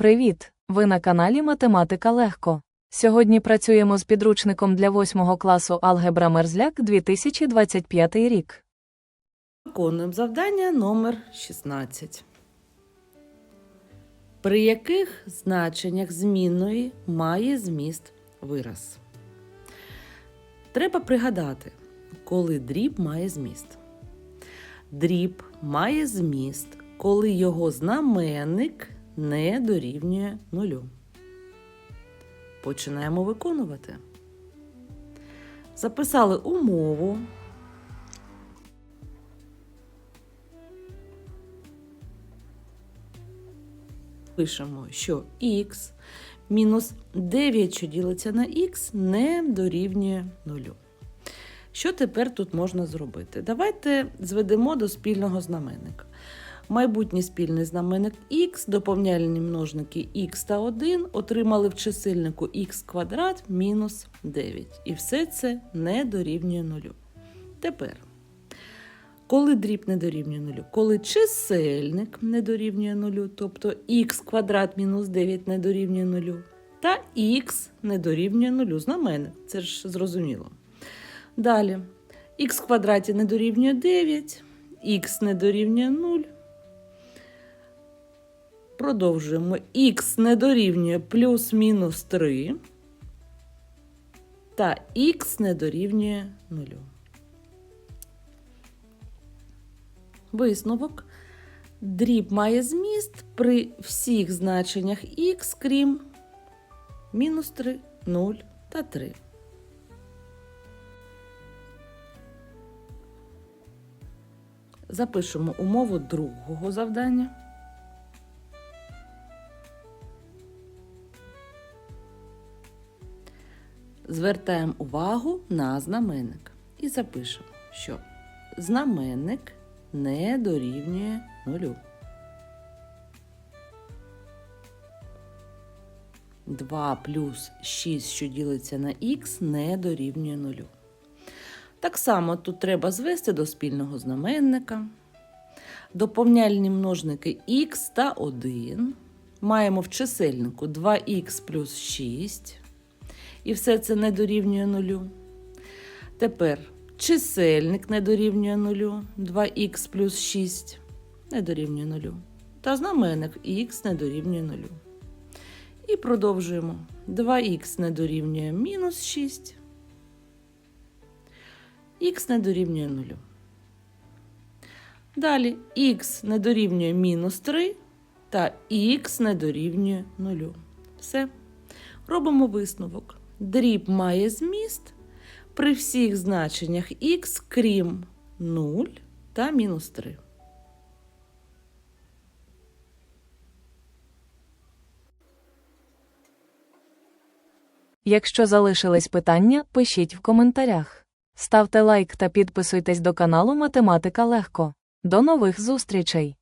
Привіт! Ви на каналі Математика Легко. Сьогодні працюємо з підручником для 8 класу Алгебра Мерзляк 2025 рік. Виконуємо завдання номер 16. При яких значеннях змінної має зміст вираз? Треба пригадати, коли дріб має зміст. Дріб має зміст, коли його знаменник не дорівнює нулю. Починаємо виконувати. Записали умову. пишемо, що х мінус 9, що ділиться на х, не дорівнює 0. Що тепер тут можна зробити? Давайте зведемо до спільного знаменника. Майбутній спільний знаменник х, доповняльні множники х та 1 отримали в чисельнику х квадрат мінус 9. І все це не дорівнює 0. Тепер коли дріб не дорівнює нулю, коли чисельник не дорівнює нулю, тобто х квадрат мінус 9 не дорівнює нулю, та х не дорівнює нулю. Знаменник, це ж зрозуміло. Далі, х квадраті не дорівнює 9, х не дорівнює 0. Продовжуємо. х не дорівнює плюс-мінус 3, та х не дорівнює 0. Висновок. Дріб має зміст при всіх значеннях х, крім мінус 3, 0 та 3. Запишемо умову другого завдання. Звертаємо увагу на знаменник і запишемо, що знаменник не дорівнює нулю. 2 плюс 6, що ділиться на х, не дорівнює нулю. Так само тут треба звести до спільного знаменника. Доповняльні множники х та 1. Маємо в чисельнику 2х плюс 6. І все це не дорівнює нулю. Тепер Чисельник не дорівнює нулю, 2х плюс 6 не дорівнює нулю. Та знаменник х не дорівнює нулю. І продовжуємо. 2х не дорівнює мінус 6. Х не дорівнює нулю. Далі х не дорівнює мінус 3 та х не дорівнює нулю. Все. Робимо висновок. Дріб має зміст при всіх значеннях х, крім 0 та мінус 3. Якщо залишились питання, пишіть в коментарях. Ставте лайк та підписуйтесь до каналу Математика Легко. До нових зустрічей!